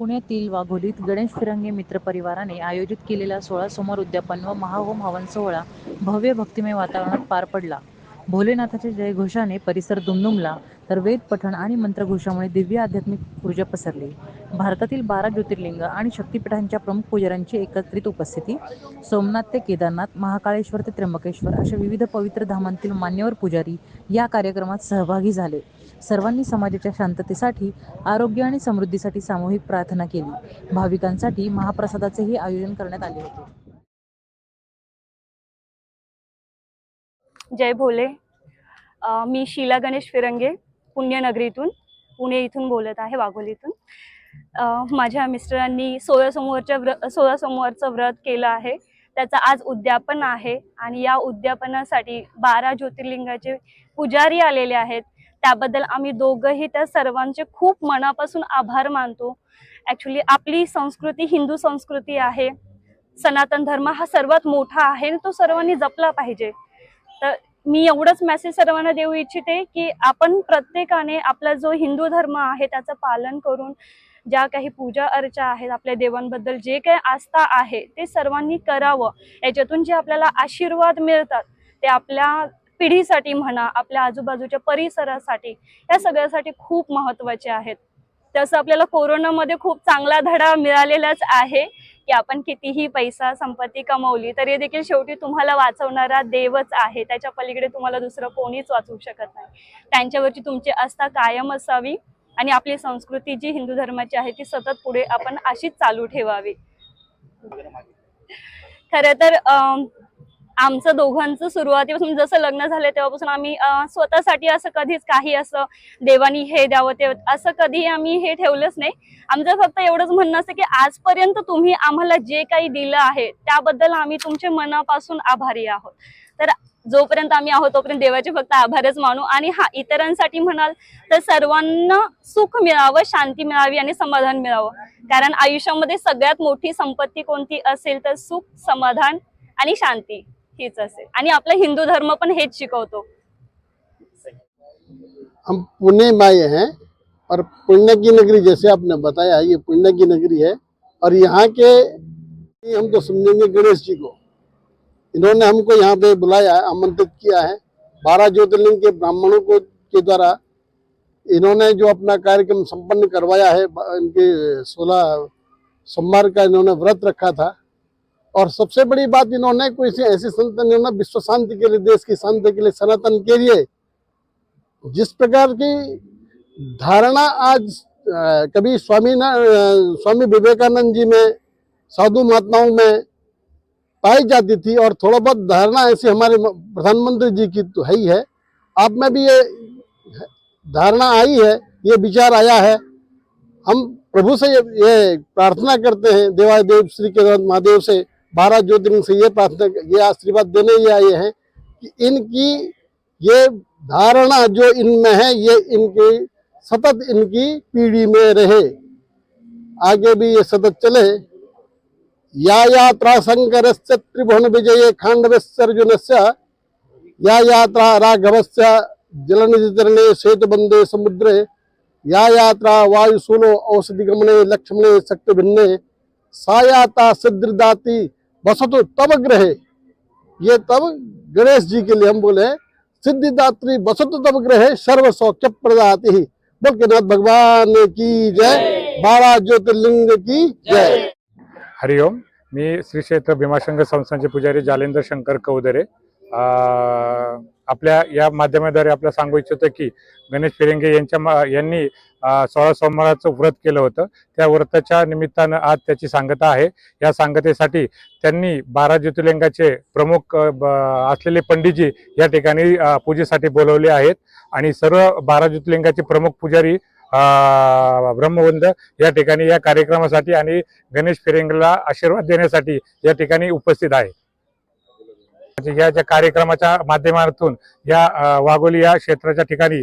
पुण्यातील वाघोलीत गणेश फिरंगे मित्र परिवाराने आयोजित केलेला सोळा सोमवार उद्यापन व महाहोम हवन सोहळा भव्य भक्तिमय वातावरणात पार पडला. भोलेनाथाच्या जयघोषाने परिसर दुमदुमला. तर वेद पठण आणि मंत्रघोषामुळे दिव्य आध्यात्मिक ऊर्जा पसरली. भारतातील बारा ज्योतिर्लिंग आणि शक्तिपीठांच्या प्रमुख पुजाऱ्यांची एकत्रित उपस्थिती सोमनाथ ते केदारनाथ महाकाळेश्वर ते त्र्यंबकेश्वर अशा विविध पवित्र धामांतील मान्यवर पुजारी या कार्यक्रमात सहभागी झाले. सर्वांनी समाजाच्या शांततेसाठी आरोग्य आणि समृद्धीसाठी सामूहिक प्रार्थना केली. भाविकांसाठी महाप्रसादाचेही आयोजन करण्यात आले होते. जय भोले. आ, मी शीला गणेश फिरंगे. पुण्यनगरीतून पुणे इथून बोलत आहे वाघोलीतून. माझ्या मिस्टरांनी सोळा सोमवारच्या व्र सोळा सोमवारचं व्रत केलं आहे. त्याचं आज उद्यापन आहे आणि या उद्यापनासाठी बारा ज्योतिर्लिंगाचे पुजारी आलेले आहेत. त्याबद्दल आम्ही दोघंही त्या सर्वांचे खूप मनापासून आभार मानतो. ॲक्च्युली आपली संस्कृती हिंदू संस्कृती आहे. सनातन धर्म हा सर्वात मोठा आहे तो सर्वांनी जपला पाहिजे. तर मी एवढंच मेसेज सर्वांना देऊ इच्छिते की आपण प्रत्येकाने आपला जो हिंदू धर्म आहे त्याचं पालन करून ज्या काही पूजा अर्चा आहेत आपल्या देवांबद्दल जे काही आस्था आहे ते सर्वांनी करावं. याच्यातून जे आपल्याला आशीर्वाद मिळतात ते आपल्या पिढीसाठी म्हणा आपल्या आजूबाजूच्या परिसरासाठी या सगळ्यासाठी खूप महत्त्वाचे आहेत. तसं आपल्याला कोरोनामध्ये खूप चांगला धडा मिळालेलाच आहे. की आपण कितीही पैसा संपत्ती कमवली तरी देखील शेवटी तुम्हाला वाचवणारा देवच आहे. त्याच्या पलीकडे तुम्हाला दुसरं कोणीच वाचवू शकत नाही. त्यांच्यावरची तुमची आस्था कायम असावी आणि आपली संस्कृती जी हिंदू धर्माची आहे ती सतत पुढे आपण अशीच चालू ठेवावी. खरं तर आमचं दोघांचं सुरुवातीपासून जसं लग्न झालं तेव्हापासून आम्ही स्वतःसाठी असं कधीच काही असं देवानी हे द्यावं ते असं कधी आम्ही हे ठेवलंच नाही. आमचं फक्त एवढंच म्हणणं असतं की आजपर्यंत तुम्ही आम्हाला जे काही दिलं आहे त्याबद्दल आम्ही तुमचे मनापासून आभारी आहोत. तर जोपर्यंत आम्ही आहोत तोपर्यंत देवाचे फक्त आभारच मानू आणि हा इतरांसाठी म्हणाल तर सर्वांना सुख मिळावं शांती मिळावी आणि समाधान मिळावं. कारण आयुष्यामध्ये सगळ्यात मोठी संपत्ती कोणती असेल तर सुख समाधान आणि शांती. नक्कीच असेल. आणि आपला हिंदू धर्म पण हेच शिकवतो. हम पुणे में आए हैं और पुण्य की नगरी जैसे आपने बताया ये पुण्य की नगरी है और यहाँ के हम तो समझेंगे गणेश जी को। इन्होंने हमको यहाँ पे बुलाया आमंत्रित किया है। बारह ज्योतिर्लिंग के ब्राह्मणों को के द्वारा इन्होंने जो अपना कार्यक्रम संपन्न करवाया है इनके सोलह सोमवार का इन्होंने व्रत रखा था। और सबसे बड़ी बात इन्होंने कोई ऐसी संत विश्व शांति के लिए देश की शांति के लिए सनातन के लिए जिस प्रकार की धारणा आज कभी स्वामी ना स्वामी विवेकानंद जी में साधु महात्माओं में पाई जाती थी और थोड़ा बहुत धारणा ऐसी हमारे प्रधानमंत्री जी की तो है ही है। आप में भी ये धारणा आई है ये विचार आया है। हम प्रभु से ये, प्रार्थना करते हैं देवादेव श्री केदार महादेव से। बारह ज्योतिर्लिंग से ये प्रार्थना, ये आशीर्वाद देने ये आए हैं कि इनकी ये धारणा जो इनमें है, ये इनकी सतत इनकी पीढ़ी में रहे। आगे भी ये सतत चले। या यात्रा शंकरस्य त्रिभुवन विजये खांडवस्य अर्जुनस्य। या यात्रा राघव से राघवस्य जलनिधितरणे सेतुबंदे समुद्रे। या यात्रा वायुसूनो औषधि गमने लक्ष्मणे शक्ति भिन्ने सा यात्रा सिद्धिदाती बसतो तब ग्रहे। ये तब गणेश जी के लिए हम बोले सिद्धिदात्री बसत तब ग्रहे सर्व सौख्य प्रदाति ही बोल के नाथ भगवान की जय बारा ज्योतिर्लिंग की जय। हरिओम मी श्री क्षेत्र भीमाशंकर संस्थानचे पुजारी जालेंद्र शंकर कौदरे आपल्या या माध्यमाद्वारे आपल्याला सांगू इच्छितो की गणेश फिरंगे यांच्या यांनी सोळा सोमवाराचं व्रत केलं होतं. त्या व्रताच्या निमित्तानं आज त्याची सांगता आहे. या सांगतेसाठी त्यांनी बारा ज्योतिर्लिंगाचे प्रमुख ब- असलेले पंडितजी या ठिकाणी पूजेसाठी बोलवले आहेत. आणि सर्व बारा ज्योतिर्लिंगाचे प्रमुख पुजारी ब्रह्मवंद या ठिकाणी या कार्यक्रमासाठी आणि गणेश फिरेंगला आशीर्वाद देण्यासाठी या ठिकाणी उपस्थित आहे. म्हणजे या ज्या कार्यक्रमाच्या माध्यमातून या वाघोली या क्षेत्राच्या ठिकाणी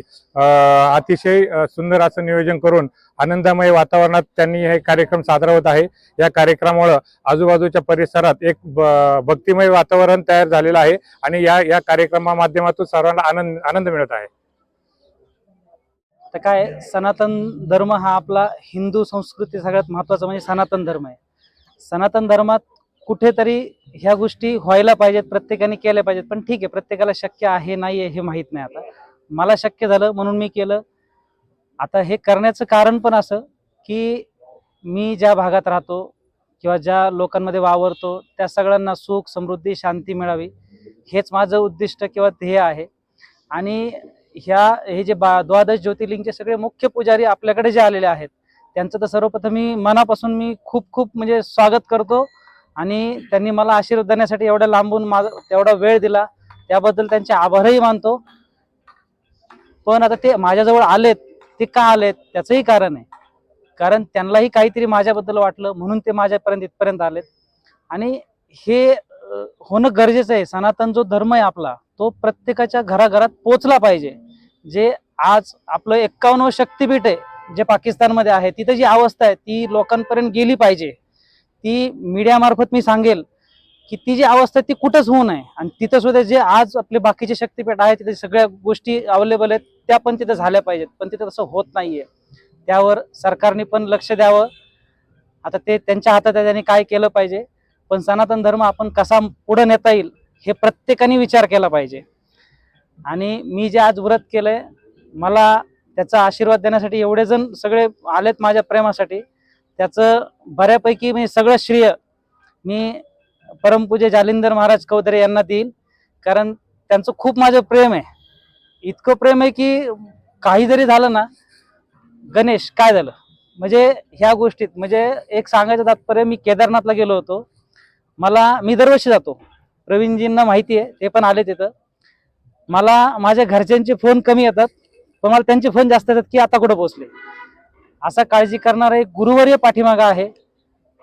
अतिशय सुंदर असं नियोजन करून आनंदमय वातावरणात त्यांनी हे कार्यक्रम साजरा होत आहे. या कार्यक्रमामुळं आजूबाजूच्या परिसरात एक भक्तिमय वातावरण तयार झालेलं आहे आणि या या कार्यक्रमा माध्यमातून सर्वांना आनंद आनंद मिळत आहे. तर काय सनातन धर्म हा आपला हिंदू संस्कृती सगळ्यात महत्त्वाचा म्हणजे सनातन धर्म आहे. सनातन धर्मात कुठेतरी ह्या गोष्टी व्हायला पाहिजेत प्रत्येकाने केल्या पाहिजेत. पण ठीक आहे प्रत्येकाला शक्य आहे नाही आहे हे माहीत नाही आता. मला शक्य झालं म्हणून मी केलं. आता हे करण्याचं कारण पण असं की मी ज्या भागात राहतो किंवा ज्या लोकांमध्ये वावरतो त्या सगळ्यांना सुख समृद्धी शांती मिळावी हेच माझं उद्दिष्ट किंवा ध्येय आहे. आणि ह्या हे जे बा द्वादश ज्योतिर्लिंगचे सगळे मुख्य पुजारी आपल्याकडे जे आलेले आहेत त्यांचं तर सर्वप्रथम मी मनापासून मी खूप खूप म्हणजे स्वागत करतो. आणि त्यांनी मला आशीर्वाद देण्यासाठी एवढ्या लांबून माझा तेवढा वेळ दिला. त्याबद्दल त्यांचे आभारही मानतो. पण आता ते माझ्याजवळ आलेत ते का आलेत त्याचंही कारण आहे. कारण त्यांनाही काहीतरी माझ्याबद्दल वाटलं म्हणून ते माझ्यापर्यंत इथपर्यंत आलेत. आणि हे होणं गरजेचं आहे. सनातन जो धर्म आहे आपला तो प्रत्येकाच्या घराघरात पोचला पाहिजे. जे आज आपलं एक्कावन्न शक्तीपीठ आहे जे पाकिस्तानमध्ये आहे तिथं जी अवस्था आहे ती लोकांपर्यंत गेली पाहिजे. ती मीडियामार्फत मी सांगेल की ती जी अवस्था आहे ती कुठंच होऊ नये. आणि तिथं सुद्धा जे आज आपले बाकीचे शक्तीपीठ आहेत तिथे सगळ्या गोष्टी अवेलेबल आहेत त्या पण तिथं झाल्या पाहिजेत. पण तिथं तसं होत नाहीये. त्यावर सरकारने पण लक्ष द्यावं. आता ते त्यांच्या हातात आहे त्यांनी काय केलं पाहिजे. पण सनातन धर्म आपण कसा पुढे नेता येईल हे प्रत्येकाने विचार केला पाहिजे. आणि मी जे आज व्रत केलंय मला त्याचा आशीर्वाद देण्यासाठी एवढे जण सगळे आलेत माझ्या प्रेमासाठी. त्याचं बऱ्यापैकी म्हणजे सगळं श्रेय मी परमपूजे जालिंदर महाराज कवदरे यांना देईल कारण त्यांचं खूप माझं प्रेम आहे. इतकं प्रेम आहे की काही जरी झालं ना गणेश काय झालं? म्हणजे ह्या गोष्टीत म्हणजे एक सांगायचं तात्पर्य मी केदारनाथला गेलो होतो. मला मी दरवर्षी जातो. प्रवीणजींना माहिती आहे ते पण आले तिथं मला माझ्या घरच्यांचे फोन कमी येतात पण मला त्यांचे फोन जास्त येतात की आता कुठं पोहोचले? असा काळजी करणारा एक गुरुवर्य पाठीमागा आहे.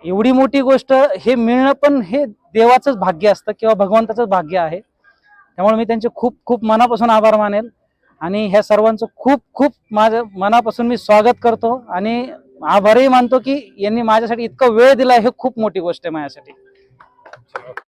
एवढी मोठी गोष्ट हे मिळणं पण हे देवाचंच भाग्य असतं किंवा भगवंताचंच भाग्य आहे. त्यामुळे मी त्यांचे खूप खूप मनापासून आभार मानेल. आणि ह्या सर्वांचं खूप खूप माझं मनापासून मी स्वागत करतो. आणि आभारही मानतो की यांनी माझ्यासाठी इतका वेळ दिला हे खूप मोठी गोष्ट आहे माझ्यासाठी.